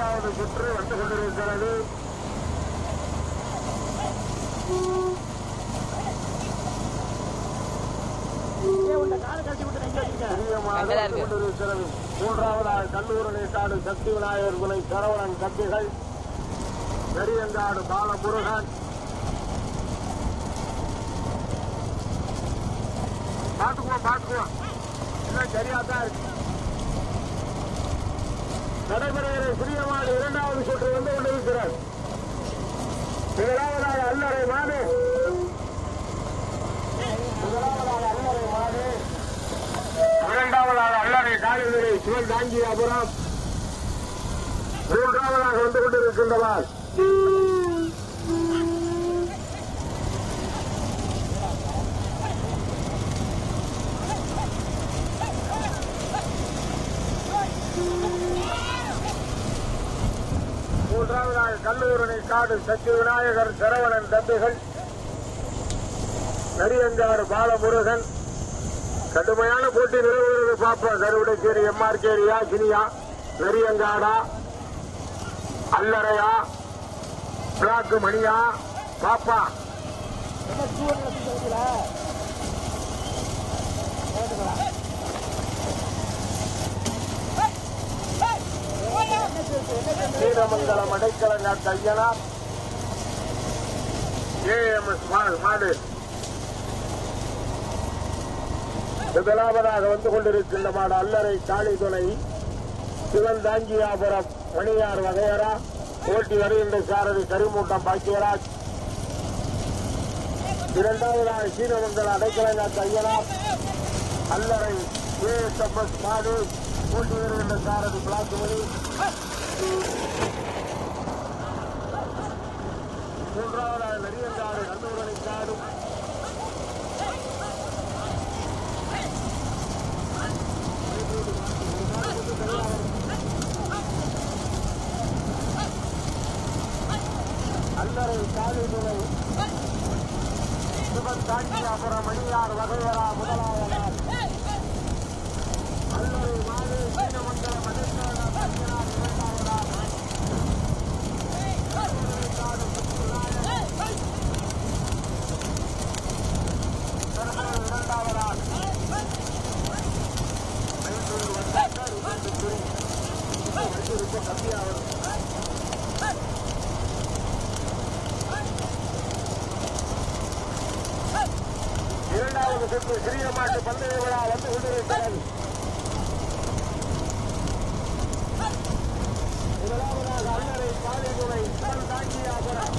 இரண்டாவது சுற்று வந்து கொண்டிருக்கிறது. மூன்றாவதாக கல்லூரணி காடு சக்தி விநாயகர் குலை சரவணன் கத்திகள். பெரியங்காடு பாலமுருகன். பாத்துக்குவோம் பாத்துக்குவோம் எல்லாம் சரியா தான் இருக்கு. நடைபெறுகிற சிறியமாடு இரண்டாவது சுற்று வந்து கொண்டிருக்கிறார். முதலாவதாக அல்லறை மாடு. முதலாவதாக அல்லறை மாடு. இரண்டாவதாக அல்லறை காலிதுரை சிவன் தாங்கியாபுரம் மூன்றாவதாக வந்து கொண்டிருக்கின்றனர் மூன்றாவதாக கல்லூரணி காடு சக்தி விநாயகர் சரவணன் தம்பிகள் நரியங்காடு பாலமுருகன் கடுமையான போட்டி நிலவுகிறது. பார்ப்போம். கருவிடைச்சேரி எம்ஆர்கேரி யாசினியா நரியங்காடா அல்லறையா பிளாக்கு மணியா பாப்பா. ஸ்ரீரமங்கலம் அடைக்கலங்க கையனா ஏஎம்எஸ் மாடு. முதலாவதாக வந்து கொண்டிருக்கின்ற மாடு அல்லறை காளி துணை. சிவன் மணியார் வகையரா. போட்டி வருகின்ற சாரதி கரிமூட்டம் பாக்கியராஜ். இரண்டாவதாக சீனமங்கல அடைக்கலங்காத்து ஐயனார் அல்லறை ஏஎஸ்எம்எஸ் மாடு. போட்டி வருகின்ற சாரதி பிளாக்குமணி மூன்றாவதாக நரியங்காடு கண்ணூரணி காடு அல்லறை காலிதுரை சிவன் மணியார் வகையரா இரண்டாவது சுற்று சிறியமாட்டு பந்தய விழா வந்து கொண்டிருக்கிறது. முதலாவதாக அல்லறை தாங்கியாபுரம்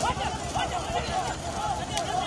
快点快点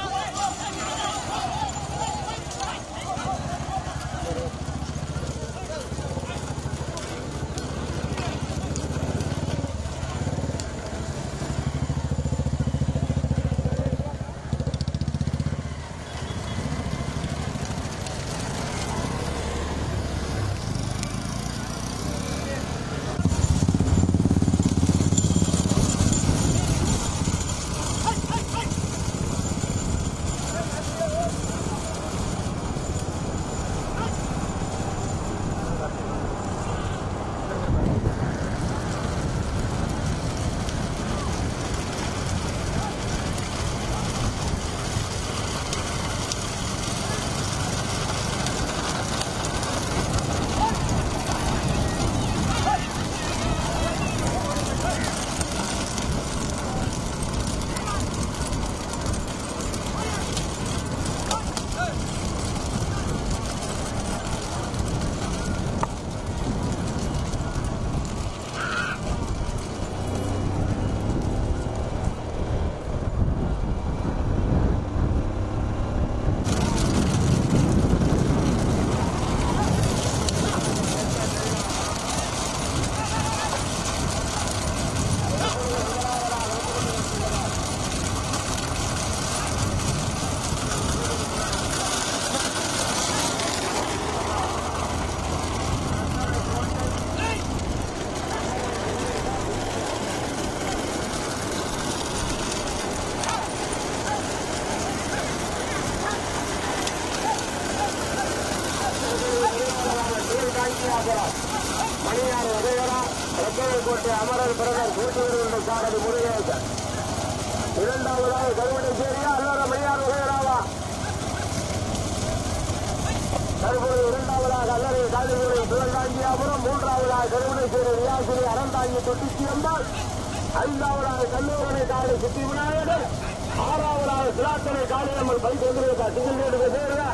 தற்போது இரண்டாவதாக அல்லறை காலிமுறை சிவகாஞ்சியாபுரம் மூன்றாவதாக கருவடை சேரி ரியாசினி அறந்தாங்கி தொட்டிச்சி அம்பாள் ஐந்தாவதாக கல்லூரனை காலை சித்தி விநாயகர் ஆறாவதாக சிலாத்தனை காளியம்மன் பைக் வந்திருக்கா சிங்கிள் ரேட்டு சேருங்க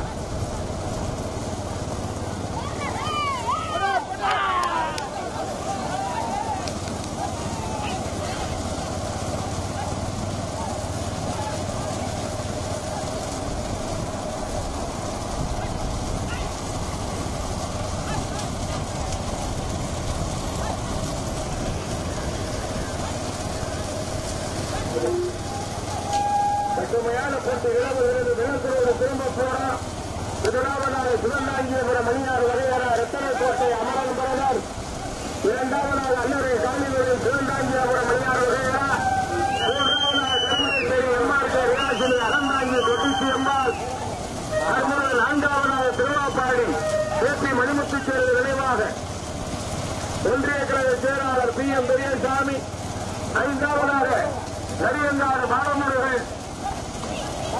கடுமையான போட்டி நிலவுகிறது நிலத்திரோடு திரும்ப போறா முதலாவதாக சிவந்தாங்கியபுரம் மணியார் வரையற ரத்தன கோட்டை அமரன் பிரதர் இரண்டாவதாக அல்லறை காலிவீடு சிவந்தாங்கியபுரம் மணியார் வரையறா. மூன்றாவதாக Karumeswari M R K Riyasini Aranthangi Thottichi நான்காவதாக திருவாப்பாடி கே பி மணிமுத்துச்சேரி நினைவாக ஒன்றிய கழக செயலாளர் பி எம் பெரியசாமி. ஐந்தாவதாக நரியங்காடு பாலமுருகன்.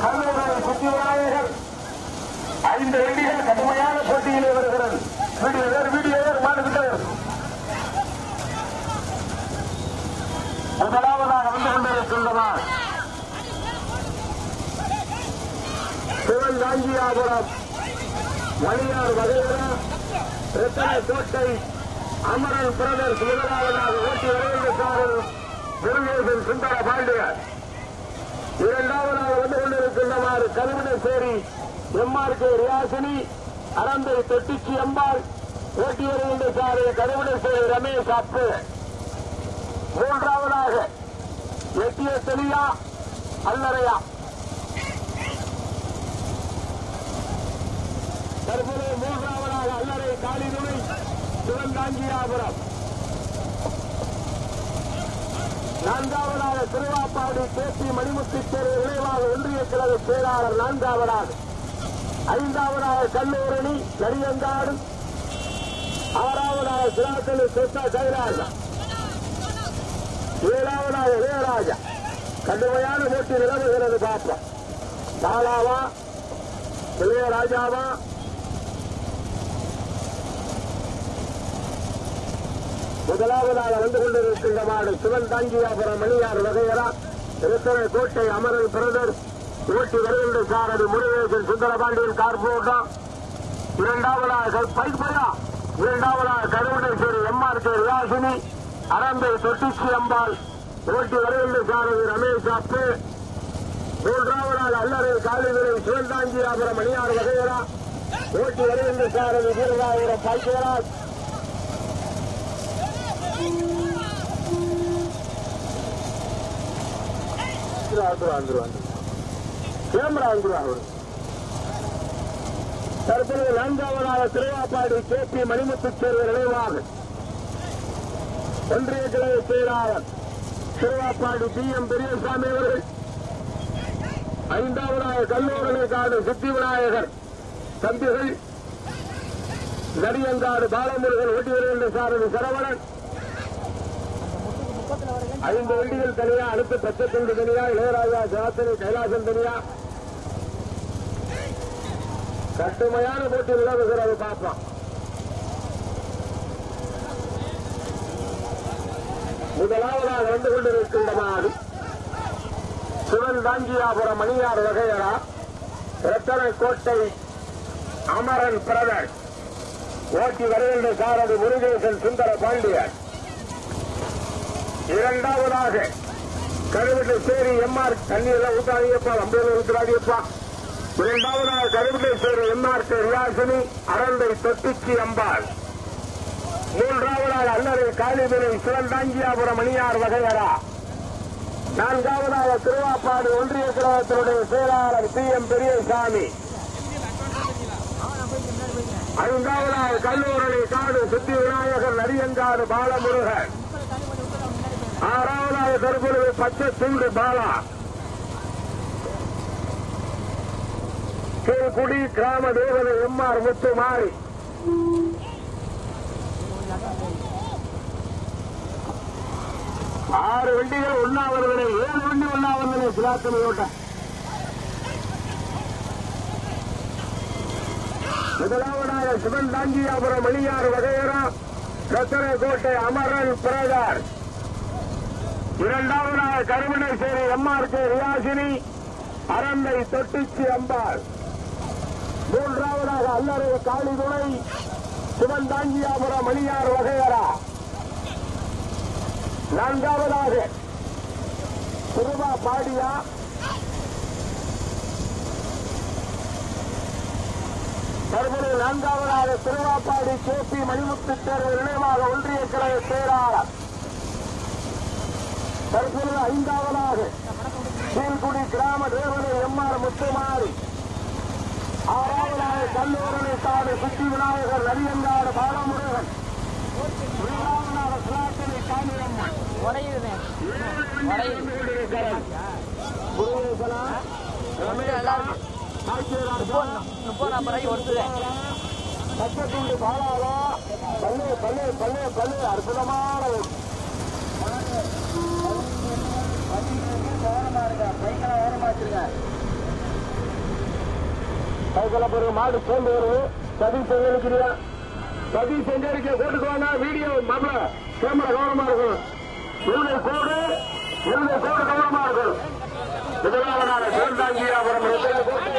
கல்லூரி சுத்திவாயகர் ஐந்து வண்டிகள் கடுமையான போட்டியிலே வருகிறது. வீடியோவர் வீடியோவர் மாடுகிட்டவர் முதலாவதாக வந்து கொண்டிருக்கின்றனர் சிவகாஞ்சியாபுரம் மணியார் வகையில ரத்தன கோட்டை அமரன் பிரதர்ஸ் முதலாவதாக ஓட்டி வருகின்றார்கள் முருகேசன் சுந்தர பாண்டியர். இரண்டாவதாக வந்து கொண்டிருக்கின்றவாறு எம்ஆர் கே ரியாசினி அறந்தை தொட்டிச்சி அம்பாள் ஓட்டி வருகின்ற சாலை கருவிடசேரி ரமேஷ் அப்பு. மூன்றாவதாக எட்டிய தெளியா அல்லறையா. தற்போது மூன்றாவதாக அல்லறை காளிதுணை சிவந்தாங்கியாபுரம் நான்காவதாக திருவாப்பாடி கே பி மணிமுத்தி தேர்வு விளைவாக ஒன்றிய கழக செயலாளர் நான்காவதாக. ஐந்தாவதாக கல்லூரணி நரியங்காடு ஆறாவதாக சிராத்தலி சொத்தா கைராஜா ஏழாவதாக இளையராஜா. கடுமையான போட்டி நிலவுகிறது பார்ப்போம் பாலாவா இளையராஜாவா முதலாவதாக வந்து கொண்டிருக்கின்ற மாடு சிவன் தாங்கியாபுரம் மணியார் வகையரா. திருத்தரை கோட்டை அமரன் பிரதர். ஓட்டி வருகின்ற சாரதி முருகேசன் சுந்தரபாண்டியன் கார்போட்டம் இரண்டாவதாக பைப்பையா. இரண்டாவதாக கருவடேஸ்வரி எம்ஆர் கே ரியாசினி அரம்பை தொட்டிச்சி அம்பாள். ஓட்டி வருகின்ற சாரதி ரமேஷ் அப்பு. மூன்றாவதாக அல்லறை காலிவிரை சிவந்தாங்கியாபுரம் மணியார் வகையரா. ஓட்டி வருகின்ற சாரதி வீரராபுரம் பாய்க்கராஜ் கேமரா வந்துருவாங்க தற்போது நான்காவதாக திருவாப்பாடி கே பி மணிமுத்து தேர்வு நினைவாக ஒன்றிய கிளை செயலாளர் திருவாப்பாடி பி எம் பெரியசாமி அவர்கள் ஐந்தாவதாக கல்லூரணை காடு சித்தி விநாயகர் தம்பிகள் நடிகங்காடு பாலமுருகன் ஓட்டி வருகின்ற சாரதி சரவணன். ஐந்து வண்டிகள் தனியா அடுத்து பச்சைக்கண்டு தனியா இளையராஜா ஜாத்தனி கைலாசம் தனியா. கட்டுமையான போட்டி நிலவுகிறது பார்ப்போம். முதலாவதாக வந்து கொண்டிருக்கின்ற மாடு சிவன் தாங்கியாபுரம் மணியார் வகையரா ரத்தன கோட்டை அமரன் பிரதர். ஓட்டி வருகின்ற சாரதி முருகேசன் சுந்தர பாண்டியன். இரண்டாவதாக கருவிட்டு சேரி எம்ஆர் தண்ணீர்ல ஊத்தாதியப்பா அம்பேல ஊத்துறாதியப்பா இரண்டாவதாக கருவிட்டு சேரி எம்ஆர் ரியாசினி அரண்டை தொட்டிச்சி அம்பாள். மூன்றாவதாக அல்லறை காளிவினை சிவந்தாங்கியாபுரம் மணியார் வகையரா நான்காவதாக திருவாப்பாடு ஒன்றிய கிரகத்தினுடைய செயலாளர் பி எம் பெரியசாமி. ஐந்தாவதாக கல்லூரணி காடு சித்தி விநாயகர் நரியங்காடு பாலமுருகன். ஆறாவதாக தற்பொழுது பச்சை துண்டு பாலா. திருக்குடி கிராம தேவதை எம்ஆர் முத்து மாறி ஆறு வண்டிகள் ஒன்னாவது ஏழு வண்டி ஒன்னாவது சிலாத்தனை ஓட்ட முதலாவதாக சிவன் தாங்கியாபுரம் மணியார் வகையரா ரத்தன கோட்டை அமரன் பிரகாஷ் இரண்டாவதாக கருமணேஸ்வரி எம்ஆர்கே ரியாசினி அரந்தை தொட்டிச்சி அம்பாள். மூன்றாவதாக அல்லறை காளிதுணை சிவன் தாங்கியாபுரம் மணியார் வகையரா. நான்காவதாக திருவா பாடியா. தற்போது நான்காவதாக திருவாப்பாடி கே பி மணிமுத்து தேர்வு நினைவாக ஒன்றிய கழக செயலாளர். தற்பொழுது ஐந்தாவதாக கீழ்குடி கிராம தேவதை எம்ஆர் முத்துமாரி. ஆறாவதாக கல்லூரணி காடு சுத்தி விநாயகர் நரியங்காடு பாலமுருகன். ஏழாவதாக ரூபாய்க்கு ஒருத்துறேன் பச்சைத்துண்டு பாலாவா பல்லு பல்லு பல்லு பல்லு அற்புதமான ஒரு பிறகு மாடு சேர்ந்து வருது. சதீஷ் எங்க நிற்கிறியா சதீஷ் எங்க வீடியோ மாப்பிள கேமரா கவனமா இருக்கணும் இவனுடைய கோடு இவனுடைய கோடு கவனமா இருக்கணும் முதலாவதாக வரும்